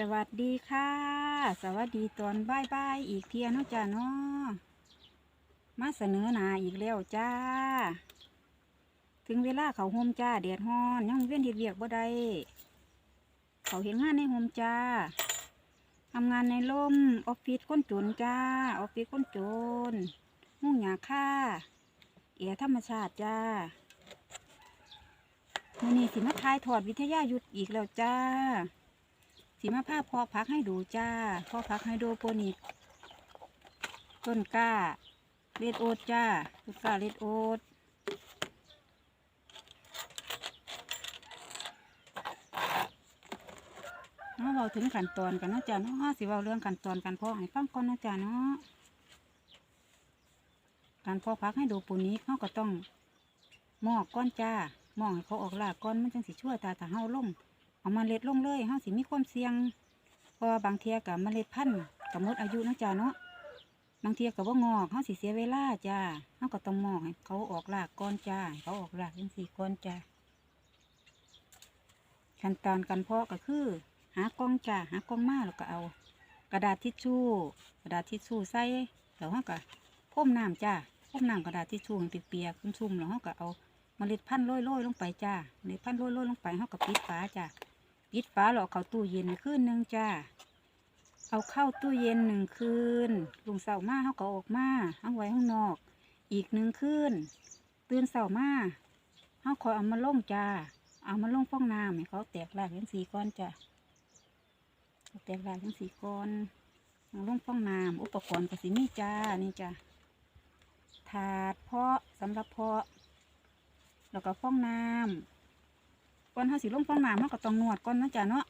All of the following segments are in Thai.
สวัสดีค่ะ สวัสดีตอนบ่ายบายๆอีกเทียเนจ้าเนาะมาเสนอหนาอีกแล้วจ้า ถึงเวลาเขาโฮมจ้าแดดฮ้อนยังเวียนเฮ็ดเวียกบ่ได้เขาเห็นงานในโฮมจ้าทำงานในร่มออฟฟิศคนจนจ้าออฟฟิศคนจนมุ่งหยาค่าเอียธรรมชาติจ้ามื่อนี้สิมาทายถอดวิทยายุทธอีกแล้วจ้า สีมาภาพพอพักให้ดูจ้า พอพักไฮโดรโปนิก ต้นกล้าเลดโอดจ้าต้นกล้าเลดโอดเนาะเราถึงขั้นตอนกันเนาะจ้าเนาะเราสิเว้าเรื่องขั้นตอนการพาะให้ฟังก่อนนะจ้าเนาะการพาะพักให้ดูปูนิกเขาก็ต้องหมอกก้อนจ้าหมอกให้เขาออกลากก้อนมันจังสิช่วยตาถ้าเฮาลง เอามาเล็ดลงเลยเฮาสิมีความเสี่ยงเพราะว่าบางเทียกับเมล็ดพันธุ์กับมดอายุเนาะจ้าเนาะบางเทียกับว่างอกเฮาสิเสียเวลาจ้าเฮาก็ต้องมองให้เขาออกรากก่อนจ้าเขาออกรากยังสี่ก่อนจ้าขั้นตอนการเพาะก็คือ หากล้องจ้าหากล้องมาแล้วก็เอา กระดาษทิชชู่ กระดาษทิชชู่ใส่แล้วเฮาก็พ่มน้ำจ้าพ่มน้ำกระดาษทิชชู่ให้เปียกๆชุ่มๆแล้วเฮาก็เอาเมล็ดพันธุ์โรยๆลงไปจ้าเมล็ดพันธุ์โรยๆลงไปเฮาก็ปิดฝาจ้า ปิดฝาหลอกเข้าตู้เย็นคืนหนึ่งจ้า เอาเข้าตู้เย็นหนึ่งคืนลุงเสามาเขาก็ออกมาเอาไว้ข้างนอก อีกหนึ่งคืนตื่นเสามาเขาคอยเอามาล่งจ้า เอามาล่งฟองน้ำให้เขาแตกรากทั้งสีก้อนจ้าแตกรากทั้งสีก้อนเอาล่งฟองน้ำอุปกรณ์ก็สิมีจ้านี่จ้าถาดเพาะสำหรับเพาะ แล้วก็ฟองน้ำ ก่อนเขาสิลงฟองน้ำเขาก็ต้องนวดก่อนนะจ้ะเนาะ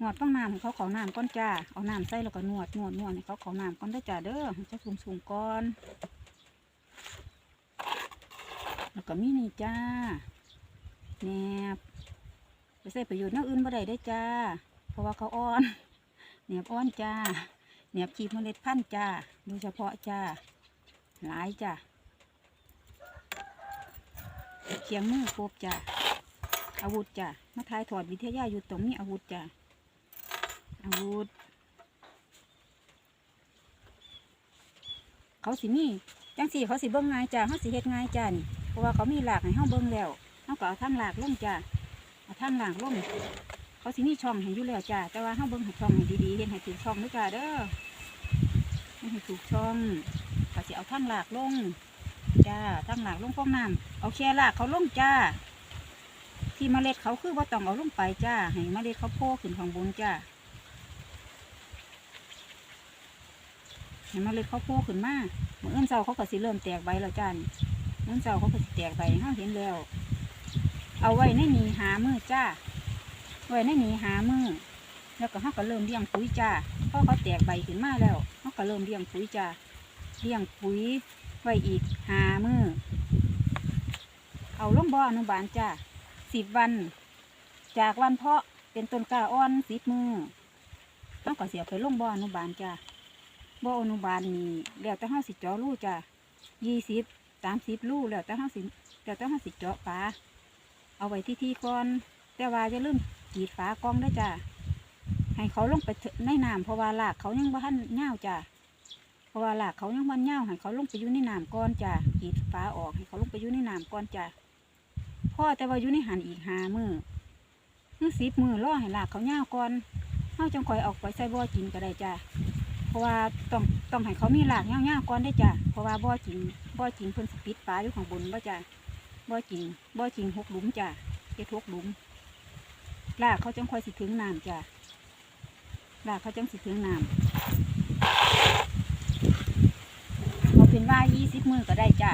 นวดฟองน้ำให้เขาเขาน้ำก่อนจ้าเอาน้ำใส่แล้วก็นวดนวดนวดให้เขาเขาน้ำก่อนได้จ้าเด้อให้จะสูงสูงก่อน แล้วก็มีนี่จ้าแนบไปใส่ประโยชน์แนอื่นบ่ได้ได้จ้า เพราะว่าเขาอ่อนแนบอ่อนจ้าแนบขีดเมล็ดพันธุ์จ้าโดยเฉพาะจ้าหลายจ้าเคียงมือครบจ้า อาวุธจ้ะมาทายถอดวิทยายุทธตรงนี้อาวุธจ้ะอาวุธ เขาสิมีจังสี่เขาสิเบิ้งง่ายจ้ะเขาสิเฮ็ดง่ายจ้ะนี่เพราะว่าเขามีหลากให้เฮาเบิ้งแล้วเฮาก็เอาทางหลากลงจ้ะเอาทางหลากลงเขาสิมีช่องให้อยู่แล้วจ้ะแต่ว่าเฮาเบิ้งให้ช่องให้ดีๆเฮ็ดให้ถูกช่องด้วยจ้ะเด้อเฮ็ดให้ถูกช่องเขาสิเอาทางหลากลงจ้าทางหลากลงฟองน้ำเอาแค่หลากเขาลงจ้า ที่เมล็ดเขาคือว่าต้องเอาลงไปจ้า ให้เมล็ดเขาโผล่ขึ้นข้างบนจ้าให้เมล็ดเขาโผล่ขึ้นมาเมื่อเอื้นเสาเขาก็สิเริ่มแตกใบแล้วจ้านี่เอื้นเสาเขาก็สิแตกใบเราเห็นแล้ว เอาไว้ในหนีหามือจ้า ไว้ในหนีหามือแล้วก็เขาก็เริ่มเลี้ยงปุ๋ยจ้าพอเขาแตกใบขึ้นมาแล้วเขาก็เริ่มเลี้ยงปุ๋ยจ้าเลี้ยงปุ๋ยไว้อีกหามือเอาลงบ่ออนุบาลจ้า สิบวัน จากวันเพาะเป็นต้นกล้าอ่อนสิบมือต้องก็เสียไปลงบ่ออนุบาลจ้าบ่ออนุบาลนี่แล้วแต่เฮาสิเจาะรูจ้ายี่สิบสามสิบรูแล้วแต่เฮาสิแล้วแต่เฮาสิเจาะฝาเอาไว้ที่ที่ก่อน แต่ว่าจะลืมกีดฝากองได้จ้าให้เขาลงไปในน้ำเพราะว่าหลากเขายังบ่ทันเน่าจ้าเพราะว่าหลากเขายังบ่เน่าให้เขาลงไปอยู่ในน้ำก่อนจ้ากีดฝาออกให้เขาลงไปอยู่ในน้ำก่อนจ้า พ่อแต่ว่าอยู่ในหันอีกหามือมือสิบมือล่อให้ลากเขาเง่าก่อนเฮาจังคอยออกไปใส่บ่อกินก็ได้จ้ะเพราะว่าต้องต้องให้เขามีหลากเง่าเง่าก่อนได้จ้ะเพราะว่าบ่อกินบ่อกินเพิ่นสปิดปลาอยู่ข้างบนบ่จ้ะบ่อกินบ่อกินหกหลุมจ้ะเจ็ดหกหลุมลากเขาจังคอยสิถึงน้ำจ้ะลากเขาจังสิถึงน้ำเอาเป็นว่ายี่สิบมือก็ได้จ้ะ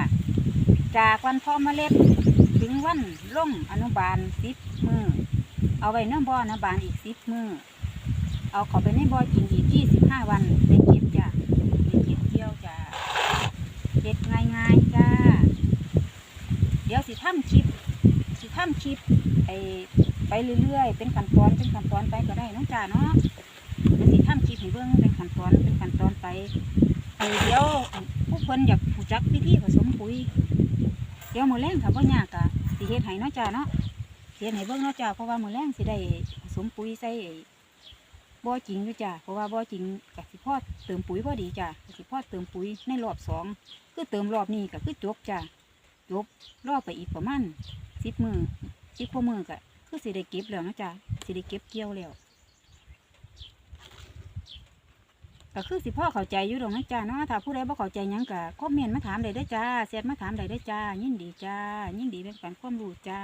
จากวันพ่อเมล็ด ถึงวันล่งอนุบาลสิบมือเอาไว้เนื้อบ่ออนุบาลอีกสิบมือเอาเขาไปในบ่อกินอีกยี่สิบห้าวันได้เก็บจ้ะได้เก็บเที่ยวจ้ะเก็บง่ายๆจ้าเดี๋ยวสิทำคลิปสิทำคลิปไอไปเรื่อยๆ เป็นขั้นตอนเป็นขั้นตอนไปก็ได้น้องจ้าเนาะเดี๋ยวสิทำคลิปให้เบิ่งเป็นขั้นตอนเป็นขั้นตอนไปไอเดี๋ยวผู้คนอยากผู้จักพิธีผสมปุ๋ยเดี๋ยวมือแรงถ้าบ่ยากอะ สิเฮ็ดให้เนาะจ้าเนาะสิเฮ็ดให้เบิ่งเนาะจ้าเพราะว่ามือแรงสิได้ผสมปุ๋ยใส่บ่อจริงด้วยจ้าเพราะว่าบ่อจริงกับสิพ่อเติมปุ๋ยพอดีจ้ะกสิพ่อเติมปุ๋ยในรอบสองคือเติมรอบนี้ก็คือจบจ้าจบรอบไปอีกประมาณสิบมือสิบกว่ามือก็คือสิได้เก็บแล้วนะจ้าสิได้เก็บเกี่ยวแล้ว ก็คือสิพ่อเข้าใจอยู่ดอกนะจ้ะเนาะถ้าผู้ใดบ่เข้าใจหยังก็คอมเมนต์มาถามได้เด้อจ้าแชทมาถามได้เด้อจ้า ยินดีจ้า ยินดีแบ่งปันความรู้จ้า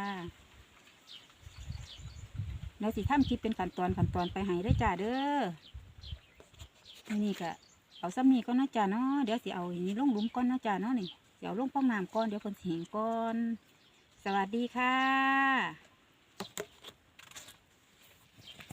แล้วสิทำคลิปเป็นขั้นตอนขั้นตอนไปให้ได้อจ้าเด้อนี่ก็เอาซ้ำนี่ก็นาะจ้าเนาะเดี๋ยวสิเอาอันนี้ลงหลุมก้อนนาะจ้าเนาะนี่เดี๋ยวลงป้องน้ำก้อนเดี๋ยวคนสิเห็นก้อน สวัสดีค่ะ